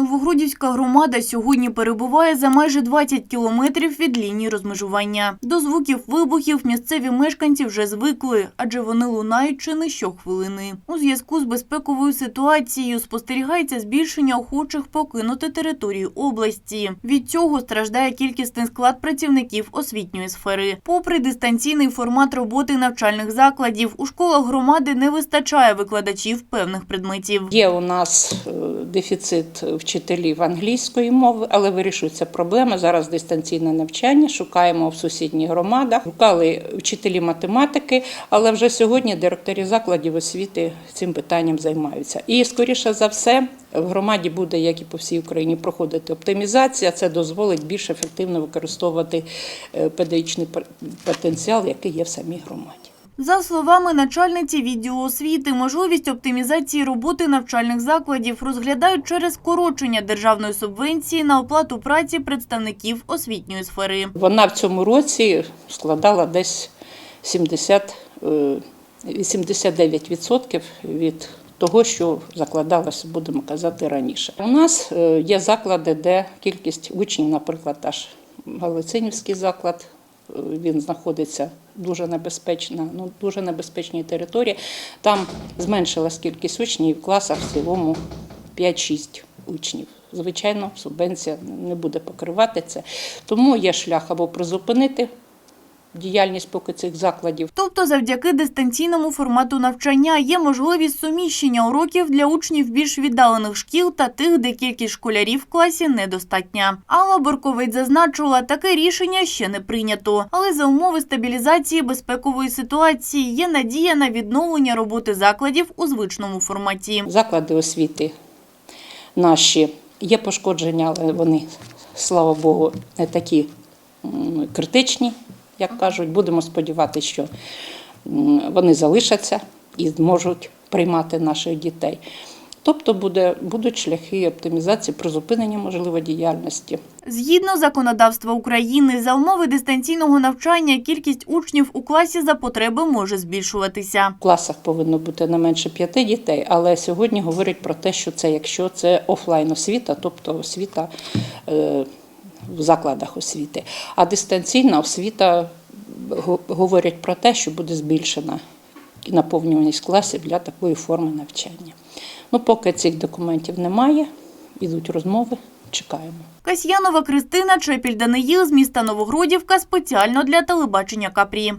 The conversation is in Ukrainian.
Новогродівська громада сьогодні перебуває за майже 20 кілометрів від лінії розмежування. До звуків вибухів місцеві мешканці вже звикли, адже вони лунають чи не щохвилини. У зв'язку з безпековою ситуацією спостерігається збільшення охочих покинути територію області. Від цього страждає кількісний склад працівників освітньої сфери. Попри дистанційний формат роботи навчальних закладів, у школах громади не вистачає викладачів певних предметів. Є у нас е, дефіцит вчителів англійської мови, але вирішується проблема. Зараз дистанційне навчання. Шукаємо в сусідніх громадах. Шукали вчителі математики, але вже сьогодні директори закладів освіти цим питанням займаються. І скоріше за все. В громаді буде, як і по всій Україні, проходити оптимізація. Це дозволить більш ефективно використовувати е, педагогічний потенціал, який є в самій громаді. За словами начальниці відділу освіти, можливість оптимізації роботи навчальних закладів розглядають через скорочення державної субвенції на оплату праці представників освітньої сфери. Вона в цьому році складала десь 70, е, 89% від того, що закладалося, будемо казати, раніше. У нас е, є заклади, де кількість учнів, наприклад, аж Галицинівський заклад, е, він знаходиться дуже небезпечна, ну дуже небезпечній території. Там зменшилась кількість учнів в класах в цілому 5-6 учнів. Звичайно, субвенція не буде покривати це. Тому є шлях або призупинити діяльність поки цих закладів, Тобто, завдяки дистанційному формату навчання є можливість суміщення уроків для учнів більш віддалених шкіл та тих, де кількість школярів в класі недостатня. Алла Борковець зазначила, таке рішення ще не прийнято, але за умови стабілізації безпекової ситуації є надія на відновлення роботи закладів у звичному форматі. заклади освіти наші є пошкодження, але вони, слава Богу, не такі критичні, як кажуть. Будемо сподіватися, що вони залишаться і зможуть приймати наших дітей. Тобто буде, будуть шляхи оптимізації, призупинення можливо діяльності. Згідно законодавства України, за умови дистанційного навчання кількість учнів у класі за потреби може збільшуватися. В класах повинно бути не менше п'яти дітей, але сьогодні говорять про те, що це якщо це офлайн освіта, тобто освіта е, в закладах освіти. А дистанційна освіта говорять про те, що буде збільшена наповнюваність класів для такої форми навчання. Ну, поки цих документів немає, ідуть розмови, чекаємо. Касьянова Кристина, Чепіль Даниїл з міста Новогродівка спеціально для телебачення Капрі.